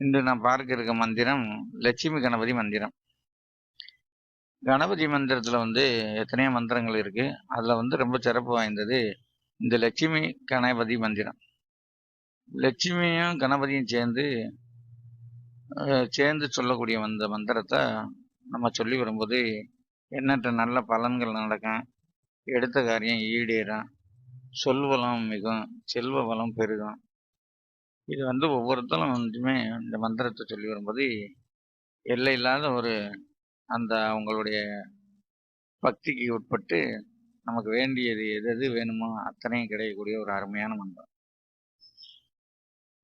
இன்று நான் பார்க்க இருக்க மந்திரம் லட்சுமி கணபதி மந்திரம். கணபதி மந்திரத்துல வந்து எத்தனையோ மந்திரங்கள் இருக்கு. அதுல வந்து ரொம்ப சிறப்பு வாய்ந்தது இந்த லட்சுமி கணபதி மந்திரம். லட்சுமியும் கணபதியும் சேர்ந்து சேர்ந்து சொல்லக்கூடிய அந்த மந்திரத்தை நம்ம சொல்லி வரும்போது எண்ணற்ற நல்ல பலன்கள் நடக்கும். எடுத்த காரியம் ஈடேறும். சொல்வளம் மிகும் செல்வ வளம் பெருகும். இது வந்து ஒவ்வொருத்தரும் வந்துமே இந்த மந்திரத்தை சொல்லி வரும்போது எல்லை இல்லாத ஒரு அந்த அவங்களுடைய பக்திக்கு உட்பட்டு நமக்கு வேண்டியது எது எது வேணுமோ அத்தனையும் கிடைக்கக்கூடிய ஒரு அருமையான மந்திரம்.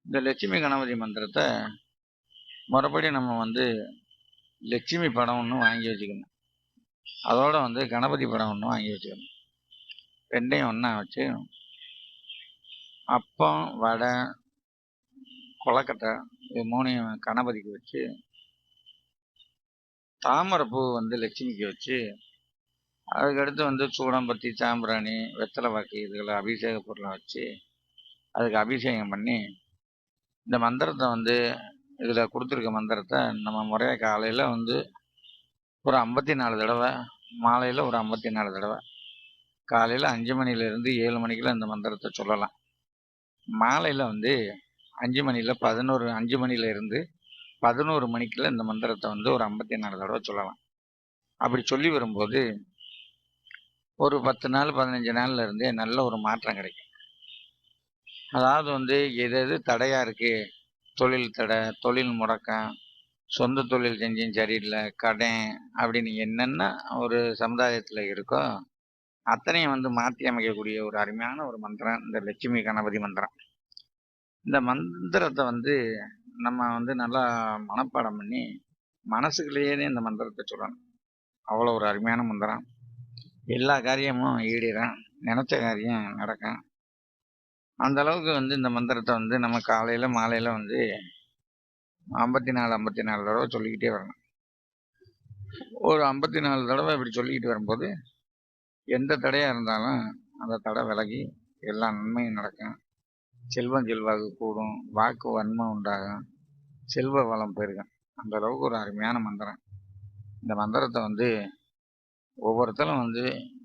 இந்த லட்சுமி கணபதி மந்திரத்தை மறுபடி நம்ம வந்து லட்சுமி படம் ஒன்று வாங்கி வச்சுக்கணும். அதோட வந்து கணபதி படம் ஒன்று வாங்கி வச்சுக்கணும். ரெண்டையும் ஒன்றா வச்சு அப்பம் வடை கொலக்கட்டை இது மூணையும் கணபதிக்கு வச்சு தாமரைப்பூ வந்து லட்சுமிக்கு வச்சு அதுக்கடுத்து வந்து சூடம்பத்தி சாம்பிராணி வெத்தலை வாக்கு இதுகளை அபிஷேக பொருளை வச்சு அதுக்கு அபிஷேகம் பண்ணி இந்த மந்திரத்தை வந்து இதில் கொடுத்துருக்க மந்திரத்தை நம்ம முறையாக காலையில் வந்து ஒரு ஐம்பத்தி நாலு தடவை மாலையில் ஒரு ஐம்பத்தி நாலு தடவை காலையில் அஞ்சு மணிலேருந்து ஏழு மணிக்குள்ள இந்த மந்திரத்தை சொல்லலாம். மாலையில் வந்து அஞ்சு மணியில் பதினோரு அஞ்சு மணியில இருந்து பதினோரு மணிக்குள்ள இந்த மந்திரத்தை வந்து ஒரு ஐம்பத்தி நாலு தடவை சொல்லலாம். அப்படி சொல்லி வரும்போது ஒரு பத்து நாள் பதினஞ்சு நாள்ல இருந்தே நல்ல ஒரு மாற்றம் கிடைக்கும். அதாவது வந்து எது எது தடையாக இருக்குது தொழில் தடை தொழில் முடக்கம் சொந்த தொழில் செஞ்சும் சரியில்லை கடன் அப்படின்னு என்னென்ன ஒரு சமுதாயத்தில் இருக்கோ அத்தனையும் வந்து மாற்றி அமைக்கக்கூடிய ஒரு அருமையான ஒரு மந்திரம் இந்த லட்சுமி கணபதி மந்திரம். இந்த மந்திரத்தை வந்து நம்ம வந்து நல்லா மனப்பாடம் பண்ணி மனசுக்குள்ளேயே இந்த மந்திரத்தை சொல்லணும். அவ்வளோ ஒரு அருமையான மந்திரம். எல்லா காரியமும் ஈடேறும் நினச்ச காரியம் நடக்கும். அந்த அளவுக்கு வந்து இந்த மந்திரத்தை வந்து நம்ம காலையில் மாலையில் வந்து ஐம்பத்தி நாலு ஐம்பத்தி நாலு தடவை சொல்லிக்கிட்டே வரணும். ஒரு ஐம்பத்தி நாலு தடவை இப்படி சொல்லிக்கிட்டு வரும்போது எந்த தடையாக இருந்தாலும் அந்த தடை விலகி எல்லா நன்மையும் நடக்கும். செல்வம் செல்வாக்கு கூடும் வாக்கு வன்மை உண்டாகும் செல்வ வளம் பெருகும். அந்த அளவுக்கு ஒரு அருமையான மந்திரம். இந்த மந்திரத்தை வந்து ஒவ்வொருத்தரும் வந்து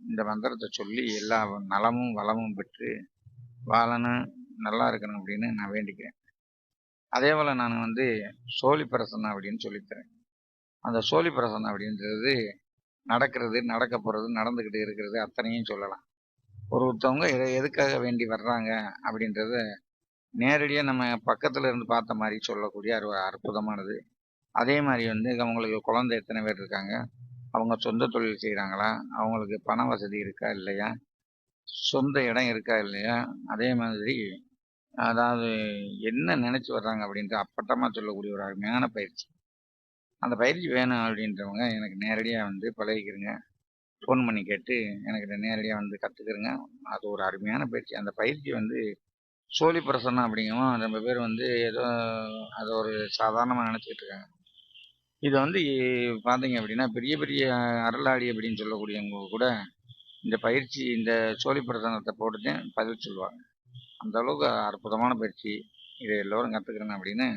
இந்த மந்திரத்தை சொல்லி எல்லா நலமும் வளமும் பெற்று வாழணும் நல்லா இருக்கணும் அப்படின்னு நான் வேண்டிக்கிறேன். அதே போல் நான் வந்து சோழி பிரசன்னம் அப்படின்னு சொல்லித்தரேன். அந்த சோழி பிரசன்னம் அப்படின்றது நடக்கிறது நடக்க போகிறது நடந்துக்கிட்டு இருக்கிறது அத்தனையும் சொல்லலாம். ஒருத்தவங்க எதை எதுக்காக வேண்டி வர்றாங்க அப்படின்றத நேரடியாக நம்ம பக்கத்தில் இருந்து பார்த்த மாதிரி சொல்லக்கூடிய ஒரு அற்புதமானது. அதே மாதிரி வந்து அவங்களுக்கு குழந்தை எத்தனை பேர் இருக்காங்க? அவங்க சொந்த தொழில் செய்கிறாங்களா அவங்களுக்கு பண வசதி இருக்கா இல்லையா? சொந்த இடம் இருக்கா இல்லையா? அதே மாதிரி அதாவது என்ன நினச்சி வர்றாங்க அப்படின்ட்டு அப்பட்டமாக சொல்லக்கூடிய ஒரு அருமையான பயிற்சி. அந்த பயிற்சி வேணும் அப்படின்றவங்க எனக்கு நேரடியாக வந்து பழகிக்கிறங்க ஃபோன் பண்ணி கேட்டு எனக்கு நேரடியாக வந்து கற்றுக்குறேங்க அது ஒரு அருமையான பயிற்சி. அந்த பயிற்சி வந்து சோழி பிரசன்னம் அப்படிங்கவும் ரொம்ப பேர் வந்து ஏதோ அதை ஒரு சாதாரணமாக நினச்சிக்கிட்டு இருக்காங்க இதை வந்து பார்த்தீங்க அப்படின்னா பெரிய பெரிய அருளாடி அப்படின்னு சொல்லக்கூடியவங்க கூட இந்த பயிற்சி இந்த சோழி பிரசனத்தை போட்டுதான் பதில் சொல்லுவாங்க. அந்த அளவுக்கு அற்புதமான பயிற்சி. இதை எல்லோரும் கற்றுக்கிறேன் அப்படின்னு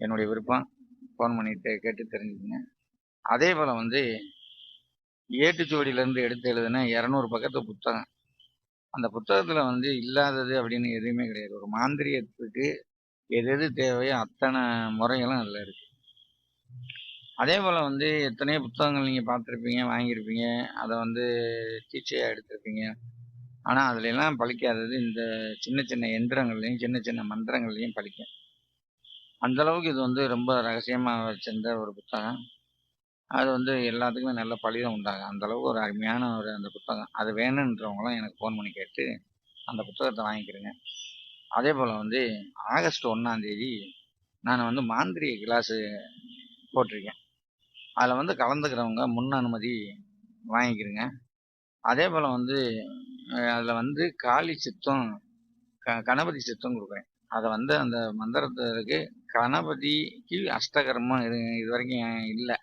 என்னுடைய விருப்பம். ஃபோன் பண்ணிட்டு கேட்டு தெரிஞ்சுக்கங்க. அதே போல் வந்து ஏட்டுச்சுவடியிலேருந்து எடுத்து எழுதுன இரநூறு பக்கத்து புத்தகம். அந்த புத்தகத்தில் வந்து இல்லாதது அப்படின்னு எதுவுமே கிடையாது. ஒரு மாந்திரியத்துக்கு எது எது தேவையோ அத்தனை முறைகளும் அதில் இருக்குது அதே போல் வந்து எத்தனையோ புத்தகங்கள் நீங்கள் பார்த்துருப்பீங்க வாங்கியிருப்பீங்க. அதை வந்து டீச்சையாக எடுத்திருப்பீங்க. ஆனால் அதுலெல்லாம் பழிக்காதது இந்த சின்ன சின்ன எந்திரங்கள்லையும் சின்ன சின்ன மந்திரங்கள்லையும் பழிக்கும். அந்தளவுக்கு இது வந்து ரொம்ப ரகசியமாக வச்சிருந்த ஒரு புத்தகம். அது வந்து எல்லாத்துக்குமே நல்ல பழிதம் உண்டாகும் அந்த அளவுக்கு ஒரு அருமையான ஒரு அந்த புத்தகம். அது வேணுன்றவங்களாம் எனக்கு ஃபோன் பண்ணி கேட்டு அந்த புத்தகத்தை வாங்கிக்கிறேங்க. அதே போல் வந்து ஆகஸ்ட் ஒன்றாந்தேதி நான் வந்து மாந்திரிய கிளாஸு போட்டிருக்கேன். அதில் வந்து கலந்துக்கிறவங்க முன் அனுமதி வாங்கிக்கிறேங்க. அதே போல் வந்து அதில் வந்து காளி சித்தம் க கணபதி சித்தம் கொடுக்குறேன். அதை வந்து அந்த மந்திரத்துக்கு கணபதிக்கு அஷ்டகர்மம் இது இது வரைக்கும் இல்லை.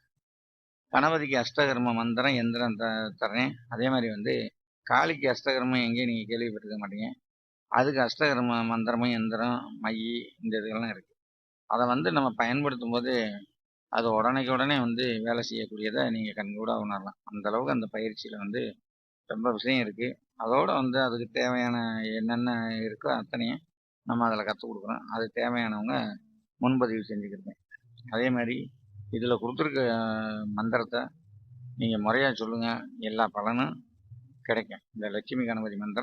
கணபதிக்கு அஷ்டகர்ம மந்திரம் எந்திரம் த தரேன் அதே மாதிரி வந்து காளிக்கு அஷ்டகர்மம் எங்கேயும் நீங்கள் கேள்விப்பட்டிருக்க மாட்டீங்க. அதுக்கு அஷ்டகர்ம மந்திரமும் எந்திரம் மை இந்த இதுகள்லாம் இருக்குது அதை வந்து நம்ம பயன்படுத்தும் போது அது உடனே உடனே வந்து வேலை செய்யக்கூடியதை நீங்கள் கண்கூட உணரலாம். அந்தளவுக்கு அந்த பயிற்சியில் வந்து ரொம்ப விஷயம் இருக்குது அதோடு வந்து அதுக்கு தேவையான என்னென்ன இருக்கோ அத்தனையும் நம்ம அதில் கற்றுக் கொடுக்குறோம் அது தேவையானவங்க முன்பதிவு செஞ்சுக்கிறேன் அதே மாதிரி இதில் கொடுத்துருக்க மந்திரத்தை நீங்கள் முறையாக சொல்லுங்கள் எல்லா பலனும் கிடைக்கும். இந்த லட்சுமி கணபதி மந்திரம்